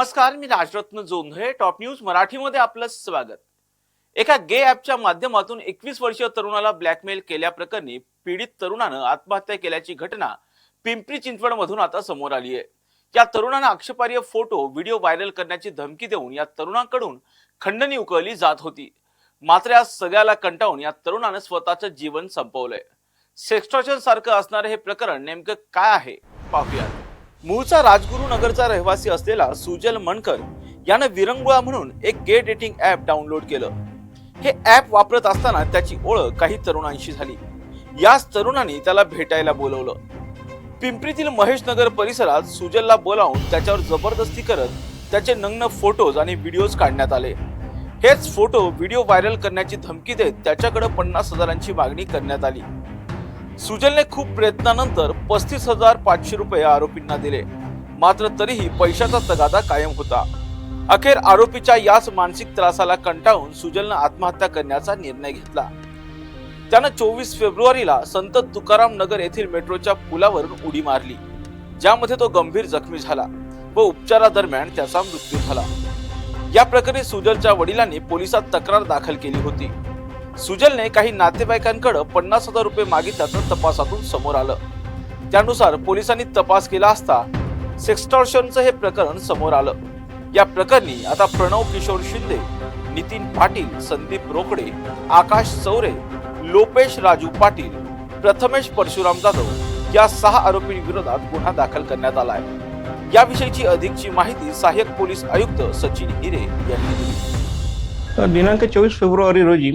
नमस्कार मी Rajratna Jondhale top news मराठीमध्ये आपलं स्वागत. एका गे ॲपच्या माध्यमातून एकवीस वर्षीय तरुणाला ब्लॅकमेल केल्याप्रकरणी पीडित तरुणानं आत्महत्या केल्याची घटना पिंपरी चिंचवड मधून आता समोर आली आहे. या तरुणानं आक्षेपार्ह फोटो व्हिडिओ व्हायरल करण्याची धमकी देऊन या तरुणाकडून खंडणी उकळली जात होती. मात्र या सगळ्याला कंटाळून या तरुणानं स्वतःचं जीवन संपवलंय. सेक्स्टॉशन सारखं असणारं हे प्रकरण नेमकं काय आहे? पाहूयात. मूळचा राजगुरू नगरचा रहिवासी असलेला सुजल मणकर यानं विरंगुळा म्हणून एक गे डेटिंग ॲप डाउनलोड केलं. हे ॲप वापरत असताना त्याची ओळख काही तरुणांशी झाली. याच तरुणांनी त्याला भेटायला बोलवलं. पिंपरीतील महेश नगर परिसरात सुजलला बोलावून त्याच्यावर जबरदस्ती करत त्याचे नग्न फोटोज आणि व्हिडिओज काढण्यात आले. हेच फोटो व्हिडिओ व्हायरल करण्याची धमकी देत त्याच्याकडे पन्नास हजारांची मागणी करण्यात आली. सुजलने खूप प्रयत्नानंतर पस्तीस हजार पाचशे रुपये आरोपींना दिले. मात्र तरीही पैशाचा तगादा कायम होता. अखेर आरोपीच्या याच मानसिक त्रासाला कंटाळून सुजलनं आत्महत्या करण्याचा निर्णय घेतला. त्यानं चोवीस फेब्रुवारीला संत तुकाराम नगर येथील मेट्रोच्या पुलावरून उडी मारली ज्यामध्ये तो गंभीर जखमी झाला व उपचारादरम्यान त्याचा मृत्यू झाला. या प्रकरणी सुजलच्या वडिलांनी पोलिसात तक्रार दाखल केली होती. सुजलने काही नातेवाईकांकडे पन्नास हजार रुपये मागितल्याचं तपासातून समोर आलं. त्यानुसार पोलिसांनी तपास केला असता सेक्स्टॉर्शनचं हे प्रकरण समोर आलं. या प्रकरणी आता प्रणव किशोर शिंदे नितीन पाटील संदीप रोकडे आकाश चौरे लोपेश राजू पाटील प्रथमेश परशुराम जाधव या सहा आरोपींविरोधात गुन्हा दाखल करण्यात आला आहे याविषयीची अधिकची माहिती सहाय्यक पोलीस आयुक्त सचिन हिरे यांनी दिली. दिनांक चोवीस फेब्रुवारी रोजी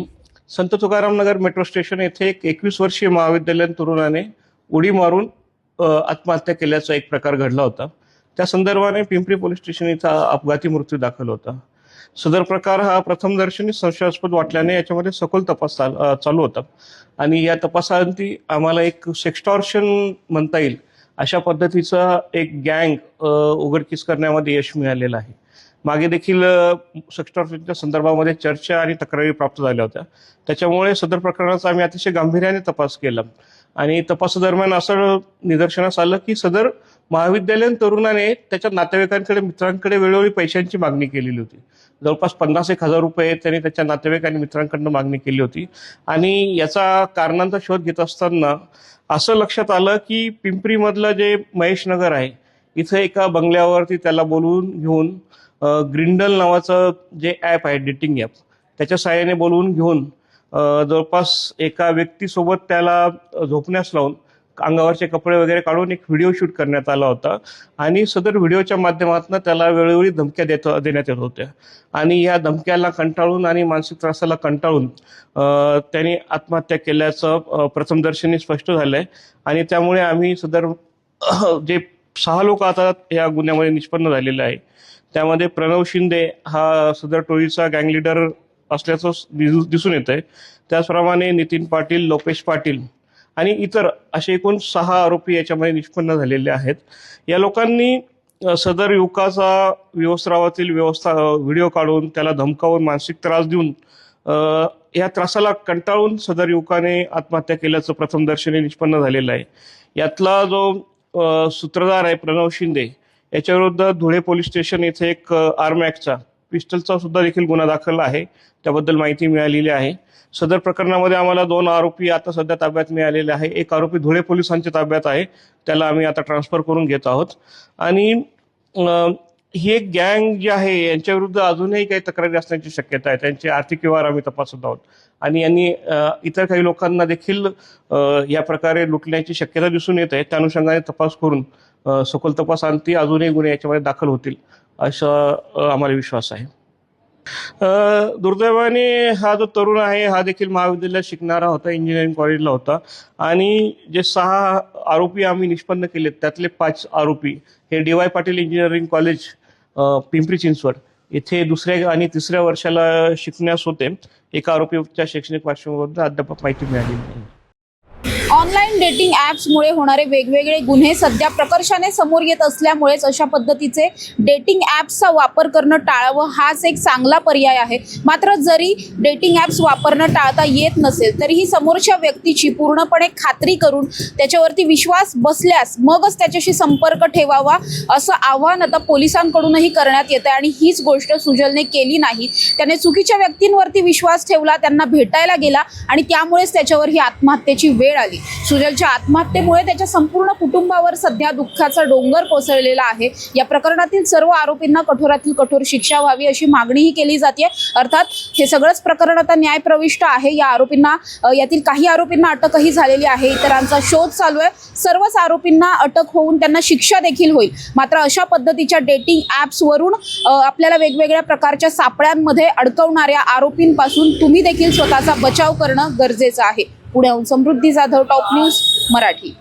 संत तुकारामनगर मेट्रो स्टेशन येथे एक एकवीस वर्षीय महाविद्यालयीन तरुणाने उडी मारून आत्महत्या केल्याचा एक प्रकार घडला होता. त्या संदर्भाने पिंपरी पोलीस स्टेशन इथं अपघाती मृत्यू दाखल होता. सदर प्रकार हा प्रथमदर्शनी संशयास्पद वाटल्याने याच्यामध्ये सखोल तपास चाल- चालू होता. आणि या तपासांती आम्हाला एक सेक्स्टॉर्शन म्हणता येईल अशा पद्धतीचा एक गँग उघडकीस करण्यामध्ये यश मिळालेलं आहे. मागे देखील सेक्स्टॉर्फिनच्या संदर्भामध्ये चर्चा आणि तक्रारी प्राप्त झाल्या होत्या. त्याच्यामुळे सदर प्रकरणाचा आम्ही अतिशय गांभीर्याने तपास केला. आणि तपासादरम्यान असं निदर्शनास आलं की सदर महाविद्यालयीन तरुणाने त्याच्या नातेवाईकांकडे मित्रांकडे वेळोवेळी पैशांची मागणी केलेली होती. जवळपास पन्नास एक हजार रुपये त्यांनी त्याच्या नातेवाईक आणि मित्रांकडनं मागणी केली होती. आणि याचा कारणांचा शोध घेत असताना असं लक्षात आलं की पिंपरीमधलं जे महेश नगर आहे इथं एका बंगल्यावरती त्याला बोलवून घेऊन ग्रिंडल नावाचं जे ॲप आहे डेटिंग ॲप त्याच्या सहाय्याने बोलवून घेऊन जवळपास एका व्यक्तीसोबत त्याला झोपण्यास लावून अंगावरचे कपडे वगैरे काढून एक व्हिडिओ शूट करण्यात आला होता. आणि सदर व्हिडिओच्या माध्यमातून त्याला वेळोवेळी धमक्या देत देण्यात येत होत्या. आणि या धमक्याला कंटाळून आणि मानसिक त्रासाला कंटाळून अ, त्याने आत्महत्या केल्याचं प्रथमदर्शनी स्पष्ट झालं आहे आणि त्यामुळे आम्ही सदर जे सहा लोक आता या गुन्ह्यामध्ये निष्पन्न झालेले आहे. त्यामध्ये प्रणव शिंदे हा सदर टोळीचा गँग लिडर असल्याचं दिसून येत आहे त्याचप्रमाणे नितीन पाटील लोकेश पाटील आणि इतर असे एकूण सहा आरोपी याच्यामध्ये निष्पन्न झालेले आहेत. या लोकांनी सदर युवकाचा व्यवस्थावातील व्यवस्था व्हिडिओ काढून त्याला धमकावून मानसिक त्रास देऊन या त्रासाला कंटाळून सदर युवकाने आत्महत्या केल्याचं प्रथमदर्शनी निष्पन्न झालेलं आहे. यातला जो सूत्रधार आहे प्रणव शिंदे. याच्याविरुद्ध धुळे पोलीस स्टेशन येथे एक आर्मॅकचा पिस्टलचा सुद्धा देखील गुन्हा दाखल आहे. त्याबद्दल माहिती मिळालेली आहे. सदर प्रकरणामध्ये आम्हाला दोन आरोपी आता सध्या ताब्यात मिळालेले आहे. एक आरोपी धुळे पोलिसांच्या ताब्यात आहे. त्याला आम्ही आता ट्रान्सफर करून घेत आहोत. आणि ही एक गँग जी आहे यांच्या विरुद्ध अजूनही काही तक्रारी असण्याची शक्यता आहे. त्यांचे आर्थिक व्यवहार आम्ही तपासत आहोत. आणि यांनी इतर काही लोकांना देखील या प्रकारे लुटण्याची शक्यता दिसून येत आहे. त्या अनुषंगाने तपास करून अं, सखोल तपासांती अजूनही गुन्हे याच्यामध्ये दाखल होतील असा आम्हाला विश्वास आहे. दुर्दैवाने हा जो तरुण आहे हा देखील महाविद्यालयात शिकणारा होता इंजिनिअरिंग कॉलेजला होता. आणि जे सहा आरोपी आम्ही निष्पन्न केले त्यातले पाच आरोपी हे D Y Patil engineering college Pimpri Chinchwad. येथे दुसऱ्या आणि तिसऱ्या वर्षाला शिकण्यास होते. एका आरोपीच्या शैक्षणिक पार्श्वभूमीवर अद्याप माहिती मिळाली नाही. ऑनलाईन डेटिंग ॲप्समुळे होणारे वेगवेगळे गुन्हे सध्या प्रकर्षाने समोर येत असल्यामुळेच अशा पद्धतीचे डेटिंग ॲप्सचा वापर करणं टाळावं हाच एक चांगला पर्याय आहे. मात्र जरी डेटिंग ॲप्स वापरणं टाळता येत नसेल तरीही समोरच्या व्यक्तीची पूर्णपणे खात्री करून त्याच्यावरती विश्वास बसल्यास मगच त्याच्याशी संपर्क ठेवावा असं आव्हान आता पोलिसांकडूनही करण्यात येतं आणि हीच गोष्ट सुजलने केली नाही. त्याने चुकीच्या व्यक्तींवरती विश्वास ठेवला त्यांना भेटायला गेला आणि त्यामुळेच त्याच्यावर ही आत्महत्येची वेळ आली. सुजलच्या आत्महत्येमुळे त्याच्या संपूर्ण कुटुंबावर सध्या दुःखाचा डोंगर कोसळलेला आहे. या प्रकरणातील सर्व आरोपींना कठोरातील कठोर शिक्षा व्हावी अशी मागणीही केली जाते अर्थात हे सगळंच प्रकरण आता न्यायप्रविष्ट आहे. या आरोपींना यातील काही आरोपींना अटकही झालेली आहे. इतरांचा शोध चालू आहे. सर्वच आरोपींना अटक होऊन त्यांना शिक्षा देखील होईल. मात्र अशा पद्धतीच्या डेटिंग ॲप्सवरून आपल्याला वेगवेगळ्या प्रकारच्या सापळ्यांमध्ये अडकवणाऱ्या आरोपींपासून तुम्ही देखील स्वतःचा बचाव करणं गरजेचं आहे. पुण्याहून समृद्धी जाधव टॉप न्यूज मराठी.